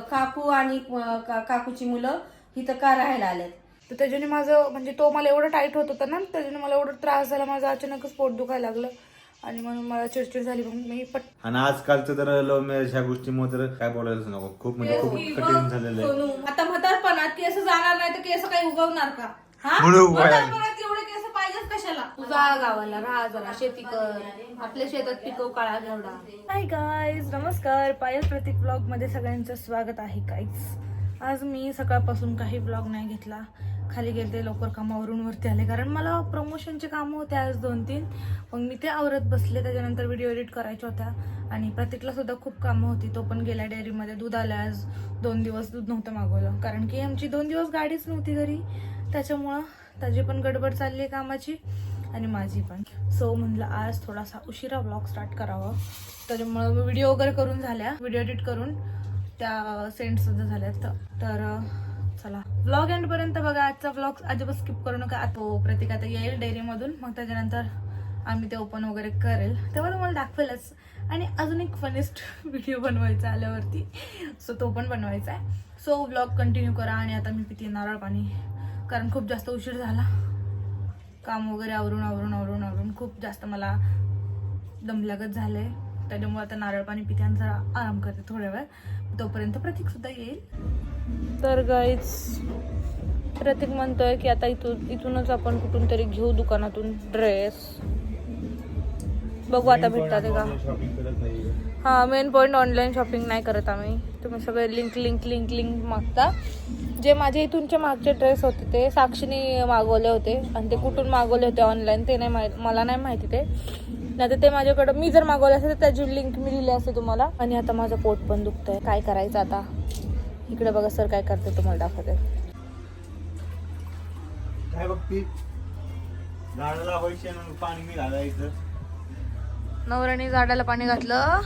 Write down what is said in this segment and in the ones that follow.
काकू आणि का- काकूची मुलं इथं का राहायला आलेत? तर त्याच्याने माझं म्हणजे तो मला एवढं टाईट होत होता ना त्याच्याने मला एवढं त्रास झाला माझं अचानकच पोट दुखायला लागलं. आणि म्हणून मला चिडचिड झाली मग मी पट आणि आजकालचं तर लव्ह मॅरेज ह्या गोष्टीमुळे तर काय बोलायलाच नको. खूप म्हणजे खूप कठीण झालेलं आहे. आता म्हातारपणात केस जाणार नाही तर केस काही उगवणार का? हा? म्हणून उगवायला. म्हातारपणात पाहिजेत कशाला? जा गावाला राहा जरा शेती कर. आपल्या शेतात पिकव काळा घेवडा. हाय गाईज नमस्कार. पायल प्रतीक ब्लॉगमध्ये सगळ्यांचं स्वागत आहे गाईज आज मी सकाळपासून काही ब्लॉग नाही घेतला. खाली गेलते लवकर कामावरून वरती आले. कारण मला प्रमोशनचे कामं होते आज दोन तीन. मग मी ते आवरत बसले त्याच्यानंतर व्हिडिओ एडिट करायच्या होत्या. आणि प्रतीकला सुद्धा खूप कामं होती. तो पण गेला डेअरीमध्ये. दूध आलं आज. दोन दिवस दूध नव्हतं मागवलं. कारण की आमची दोन दिवस गाडीच नव्हती घरी. त्याच्यामुळं त्याची पण गडबड चालली आहे कामाची आणि माझी पण. सो म्हणलं आज थोडासा उशिरा ब्लॉग स्टार्ट करावा. त्याच्यामुळं व्हिडिओ वगैरे करून झाल्या. व्हिडिओ एडिट करून त्या सेंड सुद्धा झाल्यात. तर- चला. ब्लॉग एंड पर्यंत बघा. आजचा ब्लॉग अजिबात स्किप करू नका. तो हो, प्रतीक आता येईल डेअरीमधून मग त्याच्यानंतर आम्ही ते ओपन वगैरे करेल. तेव्हा तुम्हाला दाखवेलच. आणि अजून एक फनेस्ट व्हिडिओ बनवायचा आल्यावरती. सो तो पण बनवायचा आहे. सो ब्लॉग कंटिन्यू करा आणि आता मी पिते नारळ पाणी. कारण खूप जास्त उशीर झाला. काम वगैरे आवरून आवरून आवरून आवरून खूप जास्त मला दमलागत झालंय. त्याच्यामुळे आता नारळ पाणी पिते आणि जरा आराम करते थोड्या वेळ. तोपर्यंत प्रतीक सुद्धा येईल. तर गाईच प्रतीक म्हणतोय की आता इथून इथूनच आपण कुठून तरी घेऊ दुकानातून ड्रेस बघू आता भेटतात का? हा मेन पॉईंट ऑनलाईन शॉपिंग नाही करत आम्ही. तुम्ही सगळे लिंक लिंक लिंक लिंक मागता. जे माझे इथूनचे मागचे ड्रेस होते ते साक्षीने मागवले होते. आणि ते कुठून मागवले होते ऑनलाईन ते नाही माहीत मला नाही माहिती ते. नाही तर ते माझ्याकडं मी जर मागवले असेल तर त्याची लिंक मी दिली असते तुम्हाला. आणि आता माझं पोट पण दुखतंय. काय करायचं आता? इकडे बघा सर काय करते तुम्हाला दाखवते. काय बघती झाडाला पाणी मी घालायचं नवऱ्याने झाडाला पाणी घातलं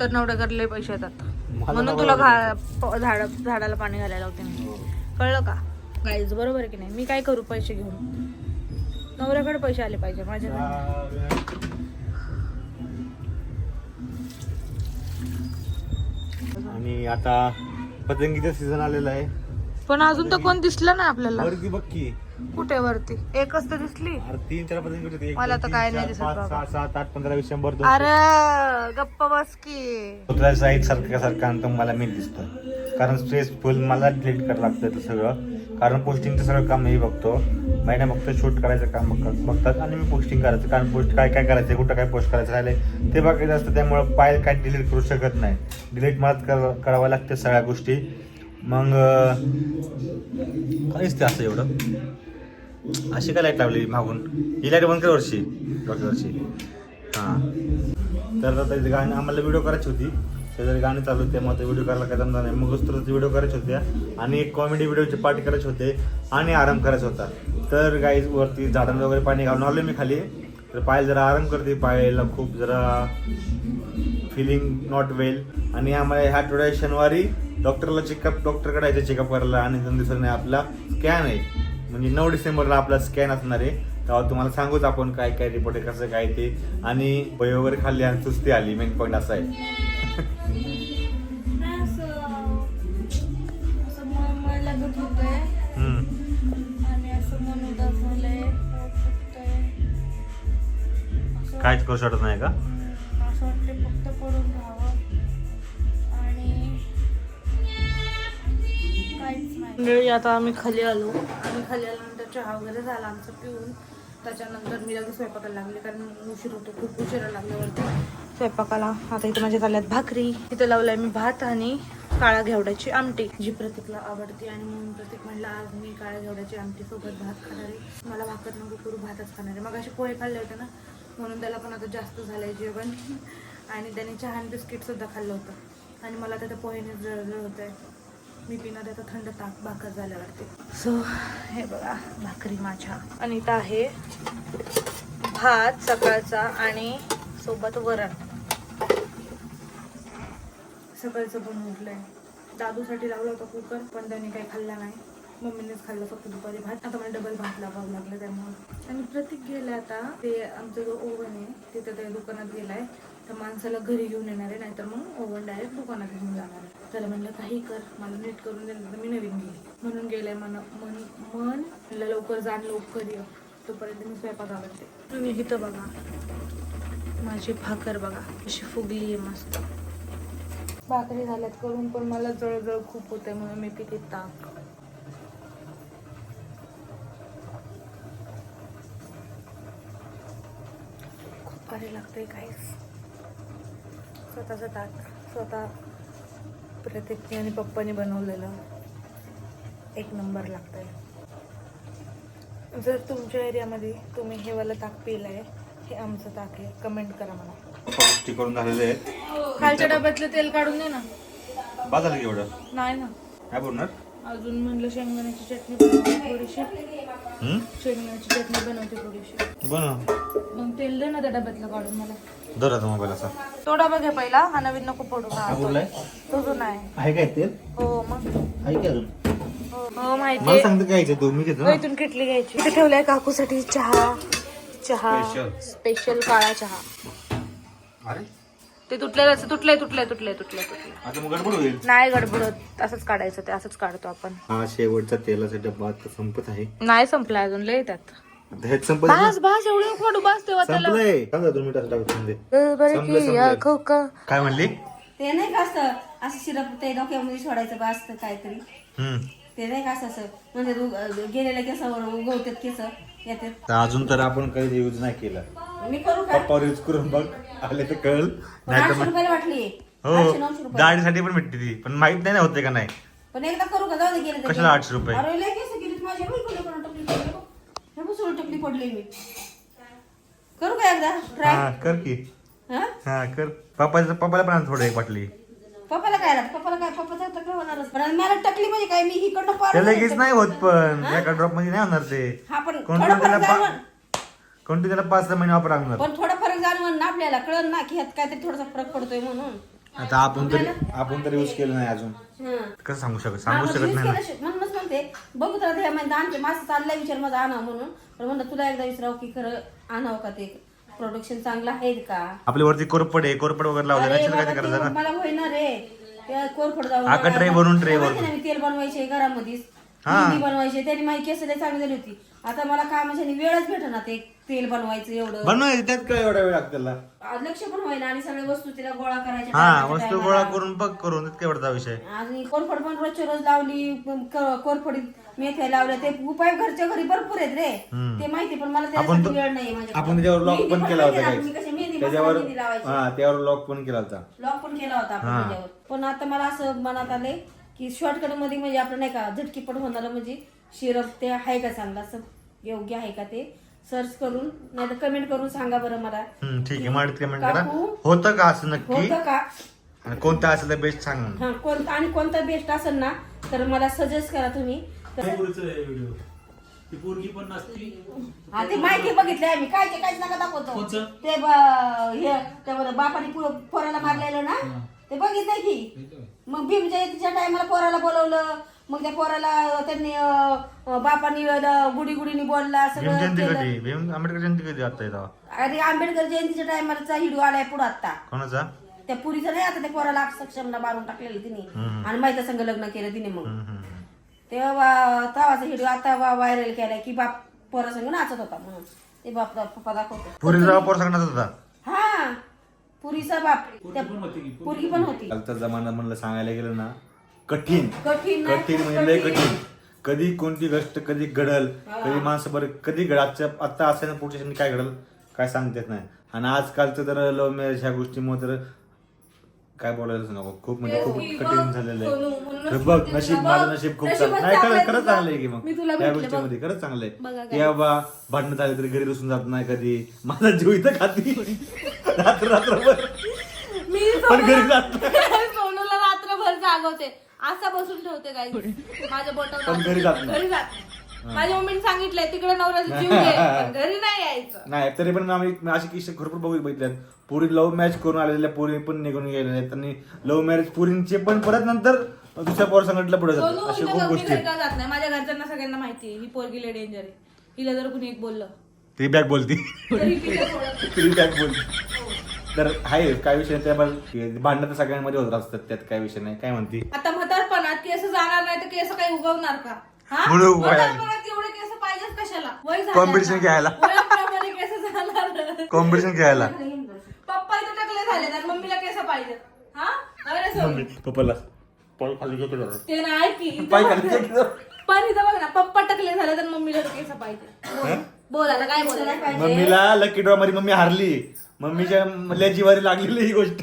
तर नवऱ्याकडे लय पैसे येतात म्हणून तुला घा झाड झाडाला पाणी घालायला होते मी. कळलं का? गाईज बरोबर आहे की नाही? मी काय करू पैसे घेऊन? नवऱ्याकडे पैसे आले पाहिजे माझ्याकडे आणि आता पतंगीचा सीझन आलेला आहे. पण अजून तर कोण दिसलं नाही आपल्याला. वरती बघ की. कुठे वरती? एकच तर दिसली. अरे तीन चार एक, मला दोन, तर तीन, काय चार, नाही दिसत पाच बाबा. सहा सात आठ पंधरा वीस शंभर दोन अरे गप्प बस की. कुत्र्या साईड सारख्या सारखा अंत मला मी दिसतं. कारण स्ट्रेसफुल मला डिलीट करावं लागतं ते सगळं. कारण पोस्टिंगचं सगळं काम मी बघतो. महिना फक्त शूट करायचं काम बघ- बघतात आणि मी पोस्टिंग करायचं. कारण पोस्ट काय काय करायचं कुठं काय पोस्ट करायचं राहिले. ते बघायचं असतं त्यामुळं पायल काय डिलीट करू शकत नाही. डिलीट कर करावं लागते सगळ्या गोष्टी. मग अं, काहीच ते असं एवढं. अशी काय लाइट लावली मागून? ही लाइट बंद कर वर्षी डॉक्टर वर्षी हां. तर आता इथे गाणं आम्हाला व्हिडिओ करायची होती. शेजारी गाणी चालू होते मग व्हिडिओ करायला काय जमणार नाही. मग तर व्हिडिओ करायचे होत्या. आणि एक कॉमेडी व्हिडिओचे पार्टी करायचे होते आणि आराम करायचा होता. तर गाईज वरती झाडांना वगैरे पाणी घालून आलो मी खाली. तर पायल जरा आराम करते. पायाला खूप जरा फिलिंग नॉट वेल आणि आम्हाला ह्या आठवड्या शनिवारी डॉक्टरला चेकअप डॉक्टरकडे यायचं चेकअप करायला आणि दोन दिवसांनी आपला स्कॅन आहे. म्हणजे नऊ डिसेंबरला आपला स्कॅन असणार आहे. तेव्हा तुम्हाला सांगूच आपण काय काय रिपोर्ट आहे कसं काय ते. आणि बही वगैरे खाल्ली आणि सुस्ती आली मेन पॉईंट असा आहे. काहीच करू शकत नाही का? मंडळी आता आम्ही खाली आलो. आम्ही खाली आल्यानंतर चहा वगैरे झाला आमचं पिऊन. त्याच्यानंतर मी लगेच स्वयंपाकाला लागले कारण उशीर होतो खूप उशिरा लागल्यावरती. स्वयंपाकाला. आता इथे माझ्या झाल्यात भाकरी. तिथे लावलाय मी भात आणि काळा घेवड्याची आमटी. जी प्रतीकला आवडते आणि म्हणून प्रतीक म्हणलं आज मी काळ्या घेवड्याची आमटी सोबत भात खाणार आहे. मला भाकर नको करू भातच खाणार आहे. मग असे पोहे खाल्ले होते ना म्हणून त्याला पण आता जास्त झालंय जेवण. आणि त्याने चहा आणि बिस्किट सुद्धा खाल्लं होतं. आणि मला आता पोहेने जळजळ होत आहे मी पिणार आता थंड ताक भाकर झाल्यावरती. सो हे बघा भाकरी माझ्या. आणि इथं आहे भात सकाळचा आणि सोबत वरण. सकाळचं पण उठलंय दादूसाठी लावला होता कुकर पण त्याने काही खाल्ला नाही. मम्मीनेच खाल्लं फक्त दुपारी भात. आता मला डबल भात लावावं लागलं त्यामुळे. आणि प्रतीक गेलं आता. ते आमचं जो ओव्हन आहे तिथं त्या दुकानात गेलाय. तर माणसाला घरी घेऊन येणार आहे नाहीतर मग ओव्हन डायरेक्ट दुकानात घेऊन जाणार आहे. त्याला म्हणलं काही कर मला नीट करून देणार तर मी नवीन घेईन. म्हणून गेलंय मन मन मन लवकर जाण लवकर ये. तोपर्यंत मी स्वयंपाक आवडते तुम्ही इथं बघा. माझी भाकर बघा अशी फुगली आहे मस्त. भाकरी झाल्यात करून पण मला जळजळ खूप होते म्हणून मी पिते ताक. खूप भारी लागतंय काहीच स्वतःचं ताक स्वतः प्रतीकने आणि पप्पाने बनवलेलं एक नंबर लागतंय. जर तुमच्या एरियामध्ये तुम्ही हे वाला ताक पिलंय हे आमचं ताक आहे कमेंट करा मला. गोष्टी करून झालेले आहेत खालच्या डब्यातलं तेल काढून दे ना. एवढं? नाही ना. काय बोलणार? अजून म्हणलं शेंगदाण्याची चटणी बनवते थोडीशी? शेंगदाण्याची चटणी बनवते थोडीशी. बनव. मग तेल दे ना त्या डब्यातलं काढून मला. दर आता मोबाईल असा तो डबा घे पहिला हा नवीन नको पडू का काय बोललाय? तो जो नाही आहे काय तेल? हो मग. आहे काय अजून? हो हो माहिती मला सांगते काय घ्यायचं तू मी घेतो ना. इथून किटली घ्यायची. इथे ठेवलाय काकूसाठी चहा चहा Special. स्पेशल काळा चहा. अरे. ते तुटलेलं तुटलंय तुटलंय तुटलंय तुटलंय तुटलंय. आता मग गडबड होईल. नाही गडबडत असंच काढायचं ते असंच काढतो आपण. हा शेवटचा तेलाचा डब्बा आता संपत आहे. नाही संपला अजून लय त्यात आता हे संपत आहे ना? बास बास एवढं पडू बास तेव्हा त्याला. संपलंय. सांगा दोन मिनिटाचं टाकून दे. बरं संपलं, की संपलं. या खोका काय म्हणली? ते नाही का असं असं शिरप ते डोक्यामध्ये सोडायचं बा असतं काहीतरी. हम्म. ते नाही का असं असं म्हणजे रु- गेलेल्या केसावर उगवतात केस येतात. तर अजून तर आपण काही यूज नाही केला. मी करू का? पप्पावर यूज करून बघ. आले तर कळ नाही तर आठशे मग रुपयाला वाटली. हो. आठशे नऊशे रुपये दाढीसाठी पण भेटते ती. पण माहीत नाही ना होते का नाही. पण एकदा करू का? जाऊ दे गेले तर कशाला गेले. आठशे रुपये? अरे लय केस कोणी कोणा टपली पडली बघ. हे बघ सोड टपली पडली मी. करू का एकदा? ट्राय हा कर की. हा? हा कर. पप्पाचं पप्पाला पण आण थोडं एक बाटली. पप्पाला काय राहत पप्पाला काय? पप्पाचा तर काय होणारच पण मला टकली म्हणजे काय? मी इकडनं पार ते लगेच नाही होत पण. एका ड्रॉपमध्ये नाही होणार ते. हा पण त्याला जाणवण कोणती त्याला पाच सहा महिने वापर लागणार. पण थोडा फरक जाणवण ना आपल्याला कळण ना की ह्यात काहीतरी थोडासा फरक पडतोय म्हणून. आता आपण तरी आपण तरी यूज केलं नाही अजून. हं. कसं सांगू शकत हा, सांगू शकत नाही ना. म्हणूनच म्हणते बघू तर ह्या आणते माझं चाललाय विचार माझा आणावं म्हणून. पण म्हणलं तुला एकदा विचारावं की खरं आणावं का ते? प्रोडक्शन चांगलं आहे का? आपल्या वरती कोरपड आहे कोरपड वगैरे लावले अरे त्याच्यात बाबा, काय ते करायचं ना मला होईना रे. त्या कोरफड जाऊन आका tray भरून tray माहिती भरून. ना, मी तेल बनवायचे घरामध्येच. हा. मेहंदी बनवायचे त्याने माझी केस लय चांगली झाली होती आता मला कामाच्याने वेळच भेटना ते तेल बनवायचं एवढं बनवायचं त्यात काय एवढा वेळ लागतो त्याला लक्ष पण होईना आणि सगळ्या वस्तू तिला गोळा करायच्या हा टाकायच्या वस्तू टायमाला. गोळा करून बघ करून काय एवढा विषय आणि कोरफड पण रोजच्या रोज लावली क- कोरफडीत मेथ्या लावल्या ते उपाय घरच्या घरी भरपूर आहेत रे हम्म. ते माहिती पण मला आपण त्यासाठी तो- वेळ नाही माझ्याकडे. आपण त्याच्यावर लॉक मेहंदी पण केला होता माहिती ना, मी काय कशी मेहंदी त्याच्यावर मसाला मेहंदी लावायची. हा त्यावर लॉक पण केला होता लॉक पण केला होता आपण. त्याच्यावर पण आता मला असं मनात आले की शॉर्टकटमध्ये म्हणजे आपलं नाही का झटकीपट होणार म्हणजे शिरप ते आहे का चांगलं? असं योग्य आहे का ते? सर्च करून नाही तर कमेंट करून सांगा बरं मला. हम्म, ठीक आहे. माडीत कमेंट करा. काकू, होतं का असं नक्की? होतं का? आणि कोणतं असेल तर बेस्ट सांग. म्हणून. हा कोणता आणि कोणता बेस्ट असेल ना तर मला सजेस्ट करा तुम्ही. तर ती पोरगी पण नसती. हा ते माहिती बघितली आम्ही. काय ते काहीच नका दाखवतो. कोणचं? ते ब- हे त्या बापाने पो- पोराला मारलेलं ना? ते बघितलंय की? मग भीम जयंतीच्या टायमाला पोराला बोलवलं. मग त्या पोराला त्यांनी अं, बापानी अं, गुडी गुडीनी बोलला भीम सगळं जयंती केलं. कधी? भीम आंबेडकर जयंती कधी आता येतो अरे आंबेडकर जयंतीच्या टायमाला व्हिडिओ आलाय पुढे आता. कोणाचा? त्या पुरीचं नाही आता त्या पोराला सक्षमला मारून टाकलेलं तिने. आणि माहिती संघ लग्न केलं तिने मग. हम्म, हम्म, हम्म. तेव्हा तवाचा व्हिडिओ आता व्हायरल केलाय की बाप पोरासंग नाचत होता म्हणून. ते बाप पप्पा दाखवतो. पुरीचा वापर सांगण्यात होता? हा पुरीचा बाप त्या पण होती की पुरगी पण होती. कालचा जमाना म्हणलं सांगायला गेलं ना कठीण. कठीण नाही, कठीण म्हणजे लय कठीण. कधी कोणती गोष्ट कधी घडल कधी माणसं बरं कधी घड आजच्या आता असं ना पुढच्या क्षणी काय घडल? काय सांगता येत नाही. आणि आजकालचं तर लव्ह मॅरेज ह्या गोष्टीमुळे तर काय बोलायचं नको. खूप म्हणजे खूप कठीण झालेलं आहे. बघ नशीब माझं नशीब खूप चांगलं. नाही खरं खरंच चांगलं आहे की मग. त्या गोष्टीमध्ये खरंच चांगलं आहे की बाबा भांडणं झाले तरी घरी रुसून जात नाही कधी. माझा जीव इथं खाती. रात्र रात्रभर. मी पण घरी जात नाही. सोनूला रात्रभर जागवते. असा बसून ठेवते काही माझ्या बोटावर पण घरी जात नाही. घरी जात नाही. माझ्या मम्मीने सांगितलंय तिकडे नवऱ्याचा जीव घे पण घरी नाही यायचं. नाही तरी पण आम्ही असे किस्से भरपूर बघू बघितल्यात पुरी लव्ह मॅच करून आलेल्या पुरी पण निघून गेलेल्या आहेत. आणि लव्ह मॅरेज पुरींचे पण परत नंतर दुसऱ्या पोर संघटला पुढे सोनू जातात अशा खूप मी गोष्टी घरी का जात नाही. माझ्या घरच्यांना सगळ्यांना माहिती आहे ही पोरगी लय डेंजर आहे. हिला जर कुणी एक बोललं. ती बॅग बोलती. तरी तिला सोडत नाही. ती बॅग बोलती. तर आहे काय विषय त्याबद्दल भांडणं तर सगळ्यांमध्ये होत असतात त्यात काय विषय नाही काय म्हणती आता म्हातारपणात केस जाणार नाही तर केस काही उगवणार का हा? म्हणून उगवायला. म्हातारपणात एवढे केस पाहिजेच कशाला वय झालं Competition आता. घ्यायला. वयाप्रमाणे केस जाणार कॉम्पिटिशन खेळायला पप्पा इथे टाकले झाले तर मम्मीला केस पाहिजे हा अरे सोड. पप्पाला पाय खाली घेतो जरा. ते नाही की इथं पाय बघ. खाली घेतो पण इथं बघ ना पप्पा टाकले झाले तर मम्मीला तर केस पाहिजे बोल आता काय बोलायला पाहिजे मम्मीला लकी ड्रॉ मध्ये मम्मी हारली मम्मीच्या लय जिवारी लागलेली ही गोष्ट.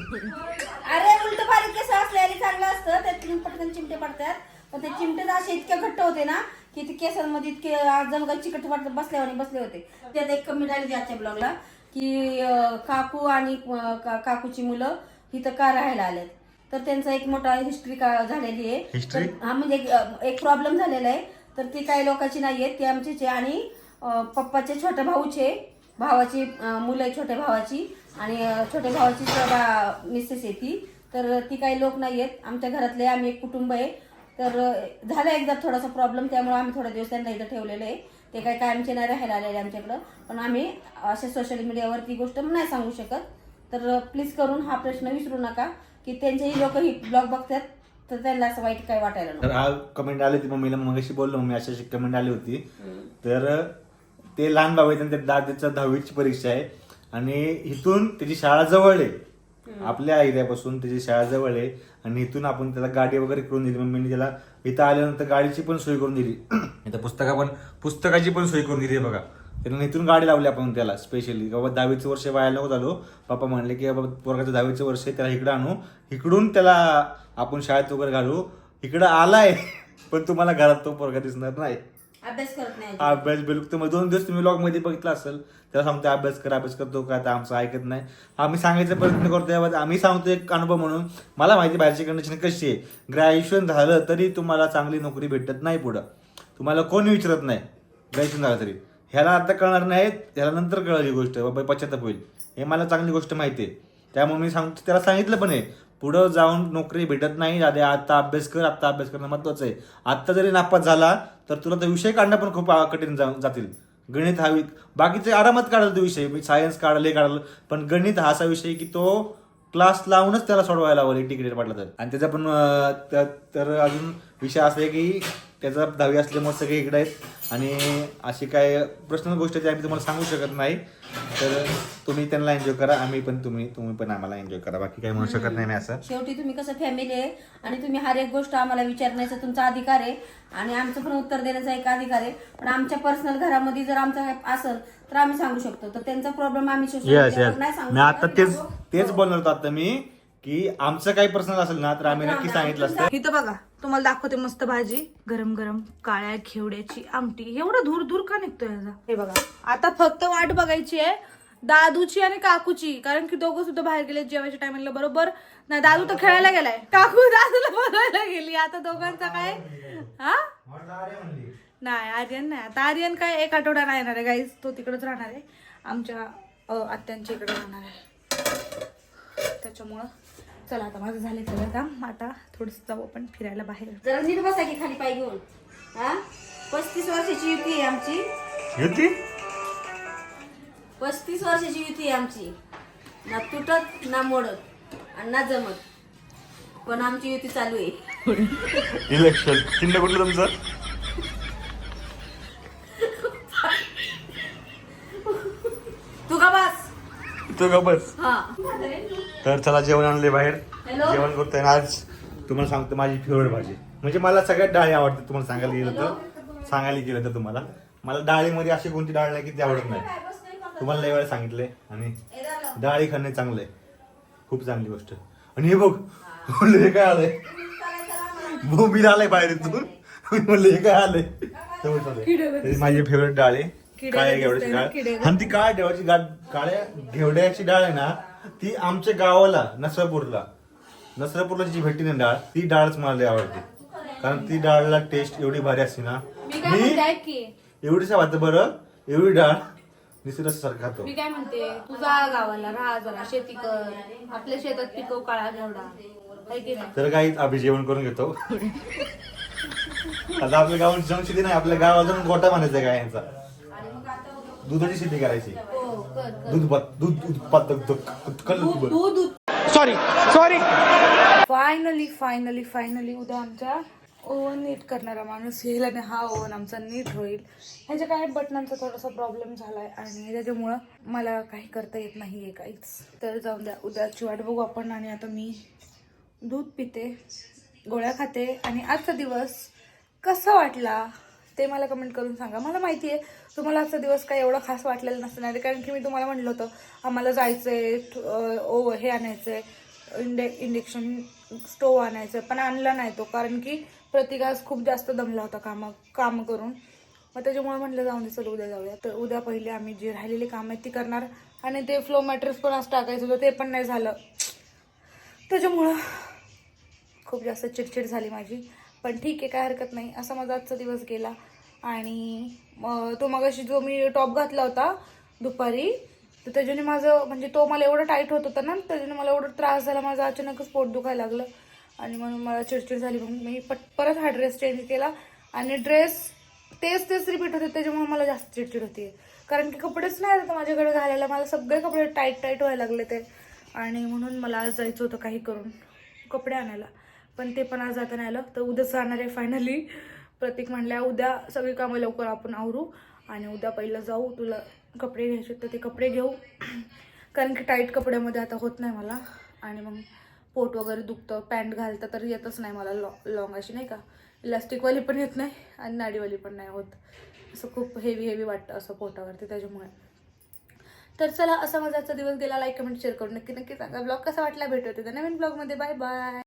अरे उलट बारीक केस असल्याने चांगलं असतं त्यातून पटकन चिमटे पडतात. पण ते चिमटे असे इतके घट्ट होते ना की ते केसांमध्ये इतके आज जणू काही चिकट वाटत बसल्यावाने बसले होते. त्यात एक कमी आली आजच्या ब्लॉगला की अं, काकू आणि अं, का- काकूची मुलं इथं का राहायला आलेत. तर त्यांचा एक मोठा हिस्ट्री का झालेली आहे. History? तर- हा म्हणजे एक- प्रॉब्लेम झालेला आहे. तर ती काही लोकांची नाही आहेत ती आमचीच आहे. आणि अं, पप्पाचे छोट्या भाऊचे भावाची मुलं आहे छोट्या भावाची आणि छोट्या भावाची मिसेस आहे ती. तर ती काही लोक नाही आहेत. आमच्या घरातले आम्ही एक कुटुंब आहे. तर झाला एकदा थोडासा प्रॉब्लेम त्यामुळे आम्ही थोडे दिवस त्यांना इथं ठेवलेलं आहे. ते काही कायमचे नाही राहायला आलेले आमच्याकडं. पण आम्ही असे सोशल मीडियावर ती गोष्ट नाही सांगू शकत. तर प्लीज करून हा प्रश्न विसरू नका की त्यांचेही लोक ही ब्लॉग बघतात तर त्यांना असं वाईट काही वाटायला तर हा कमेंट आली होती मम्मीला मगाशी बोललो मम्मी अशी अशी कमेंट आली होती. तर ते लहान भाऊ आहे त्यांच्या दादाच्या दहावीची परीक्षा आहे. आणि इथून त्याची शाळा जवळ आहे. आपल्या एरियापासून त्याची शाळा जवळ आहे. आणि इथून आपण त्याला गाडी वगैरे करून दिली. मम्मीने त्याला इथं आल्यानंतर गाडीची पण सोय करून दिली. इथं पुस्तका पण पुस्तकाची पण सोय करून दिली आहे बघा. त्यानं इथून गाडी लावली आपण त्याला स्पेशली बाबा दहावीचं वर्ष व्हायला नको झालो. पप्पा म्हणले की बाबा पोरगाचं दहावीचं वर्ष आहे त्याला इकडं आणू. इकडून त्याला आपण शाळेत वगैरे घालू. इकडं आलाय पण तुम्हाला घरात तो पोरगा दिसणार नाही. अभ्यास करत नाही हा अभ्यास बिलकुल. तुम्ही दोन दिवस तुम्ही लॉगमध्ये बघितला असेल त्याला सांगतो अभ्यास कर अभ्यास करतो का तर आमचं ऐकत नाही. आम्ही सांगायचा प्रयत्न करतो याबाबत आम्ही सांगतो एक अनुभव म्हणून. मला माहिती बाहेरची कंडिशन कशी आहे. ग्रॅज्युएशन झालं तरी तुम्हाला चांगली नोकरी भेटत नाही पुढं. तुम्हाला कोणी विचारत नाही ग्रॅज्युएशन झालं तरी. ह्याला आता कळणार नाही ह्याला नंतर कळली गोष्ट. बाबा पश्चाताप होईल. हे मला चांगली गोष्ट माहिती आहे. त्यामुळे मी सांगतो त्याला सांगितलं पण आहे. पुढं जाऊन नोकरी भेटत नाही. दादे आता अभ्यास कर आता अभ्यास करणं महत्वाचं आहे. आत्ता जरी नापास झाला तर तुला तर विषय काढणं पण खूप कठीण जा- जातील. गणित हा बाकीचे आरामात काढाल तो विषय. मी सायन्स काढले काढलं पण गणित हा असा विषय की तो क्लास लावूनच त्याला सोडवायला हवं इंटिग्रेट पाठला तर. आणि त्याचा पण त्या- तर अजून विषय असा आहे की त्याचा दहावी असल्यामुळे सगळे इकडे आहेत. आणि अशी काय पर्सनल गोष्ट ती आम्ही तुम्हाला सांगू शकत नाही. तर तुम्ही त्यांना एन्जॉय करा आम्ही पण तुम्ही तुम्ही पण आम्हाला एन्जॉय करा. बाकी काही म्हणू शकत नाही मी असं. शेवटी तुम्ही कसं फॅमिली आहे आणि तुम्ही हर एक गोष्ट आम्हाला विचारण्याचा तुमचा अधिकार आहे. आणि आमचं पण उत्तर देण्याचा एक अधिकार आहे. पण आमच्या पर्सनल घरामध्ये जर आमचं काही असेल तर आम्ही सांगू शकतो. तर त्यांचा प्रॉब्लेम आम्ही येस येस नाही सांगू मी आता शकत. तेच तेच बोलणार होतो आता मी की आमचं काही पर्सनल असेल ना तर आम्ही नक्की सांगितलं असतं. इथं बघा. तुम्हाला दाखवते मस्त भाजी. गरम गरम काळ्या खेवड्याची आमटी. एवढं धूर धूर का निघतो याचा? हे बघा. आता फक्त वाट बघायची आहे. दादूची आणि काकूची. कारण की दोघं सुद्धा बाहेर गेले जेवायच्या टायमिंगला बरोबर? नाही दादू तर खेळायला गेलाय. काकू दादूला बोलायला गेली. आता दोघांचा काय? हा? नाही आर्यन नाही. आता आर्यन काय एक आठवडा नाही येणार आहे गाईज तो तिकडेच राहणार आहे. आमच्या आत्यांच्या इकडे राहणार आहे. त्याच्यामुळं चला आता माझं झालं सगळं काम. आता थोडस जाऊ आपण फिरायला बाहेर. जरा नीट बसा की खाली पाय घेऊन. हा? पस्तीस वर्षाची युती आहे आमची. युती? पस्तीस वर्षाची युती आहे आमची. ना तुटत ना मोडत आणि ना जमत. पण आमची युती चालू आहे. इलेक्शन चिन्ह कुठलं तुमचं? तू का बस? तो का बस? हा. तर चला जेवण आणले बाहेर. जेवण करतोय आज तुम्हाला सांगतो माझी फेवरेट भाजी. म्हणजे मला सगळ्यात डाळी आवडते तुम्हाला सांगायला गेलं तर. सांगायला गेलं तर तुम्हाला. मला डाळीमध्ये अशी कोणती डाळ नाही की ती आवडत नाही. तुम्हाला लय वेळा सांगितलंय आणि डाळी खाणे चांगलं आहे. खूप चांगली गोष्ट. आणि हे बघ म्हणलं हे काय आलंय? बोंबील आलाय बाहेर इथून म्हणलं हे काय आलंय? माझी फेवरेट डाळ आहे. काळ्या घेवड्याची डाळ. आणि ती काळ्या घेवड्याची गा- काळ्या घेवड्याची डाळ आहे ना ती आमच्या गावाला नसरापूरला. नसरापूरला जी भेटते ना डाळ ती डाळच मला लय आवडते. कारण ती डाळला टेस्ट एवढी भारी असते ना. मी काय म्हणते मी ऐक की. एवढीच वाटतं बरं एवढी डाळ निसरस सारखं खातो. मी काय म्हणते तुझा गावाला राहा जरा शेती कर. आपल्या शेतात पिकव काळा घेवडा. है की नाही? तर काही आम्ही जेवण करून घेतो. आता आपल्या गावात जंगशेती नाही आपल्या गावात जाऊन गोटा म्हणायचा काय यांचा? दुधाची शेती करायची. हो दूध दूध उत्पादक कल- दूध फायनली फायनली फायनली उद्या आमच्या ओव्हन नीट करणारा माणूस येईल आणि हा ओव्हन आमचा नीट होईल. ह्याच्या काय बटनांचा थोडासा प्रॉब्लेम झालाय आणि त्याच्यामुळं मला काही करता येत नाहीये काहीच. तर जाऊन द्या उद्याची वाट बघू आपण आणि आता मी दूध पिते गोळ्या खाते आणि आजचा दिवस कसा वाटला? ते मला कमेंट करून सांगा. मला माहिती आहे तुम्हाला आजचा दिवस काही एवढा खास वाटलेला नसणार कारण की मी तुम्हाला म्हटलं होतं आम्हाला जायचं आहे ओ हे आणायचं आहे इंडे इंडक्शन स्टोव आणायचं आहे पण आणला नाही तो. कारण की प्रतिकास खूप जास्त दमला होता कामं कामं करून. मग त्याच्यामुळे म्हटलं जाऊन दे चल उद्या जाऊया. तर उद्या पहिले आम्ही जे राहिलेली कामं आहेत ती करणार. आणि ते फ्लो मॅट्रेस पण आज टाकायचं होतं ते पण नाही झालं. त्याच्यामुळं खूप जास्त चिडचिड झाली माझी. पण ठीक आहे काय हरकत नाही. असा माझा आजचा दिवस गेला. आणि तो मगाशी जो मी टॉप घातला होता दुपारी तर त्याच्याने माझं म्हणजे तो मला एवढं टाईट होत होता ना त्याच्याने मला एवढं त्रास झाला माझा अचानकच पोट दुखायला लागलं. आणि म्हणून मला चिडचिड झाली. मग मी पट परत हा ड्रेस चेंज केला. आणि ड्रेस तेच तेच रिपीट होते त्याच्यामुळे मला जास्त चिडचिड होती कारण की कपडेच नाही आता माझ्याकडे घालायला. मला सगळे कपडे टाईट टाईट व्हायला लागले ते. आणि म्हणून मला आज जायचं होतं काही करून कपडे आणायला. पण ते पण आज जाता नाही आलं. तर उद्याच जाणार आहे फायनली प्रतीक म्हणल्या उद्या सगळी कामं लवकर आपण आवरू आणि उद्या पहिलं जाऊ. तुला कपडे घ्यायचे तर ते कपडे घेऊ. कारण की टाईट कपड्यामध्ये आता होत नाही मला. आणि मग पोट वगैरे दुखतं पॅन्ट घालतं तर येतच नाही मला लॉ लॉंग अशी नाही का. इलास्टिकवाली पण येत नाही आणि नाडीवाली पण नाही होत. असं खूप हेवी हेवी वाटतं असं पोटावरती त्याच्यामुळे. तर चला असा माझा आजचा दिवस गेला. लाईक कमेंट शेअर करून नक्की नक्की सांगा. ब्लॉग कसा वाटला? भेटवते होते नवीन ब्लॉगमध्ये बाय बाय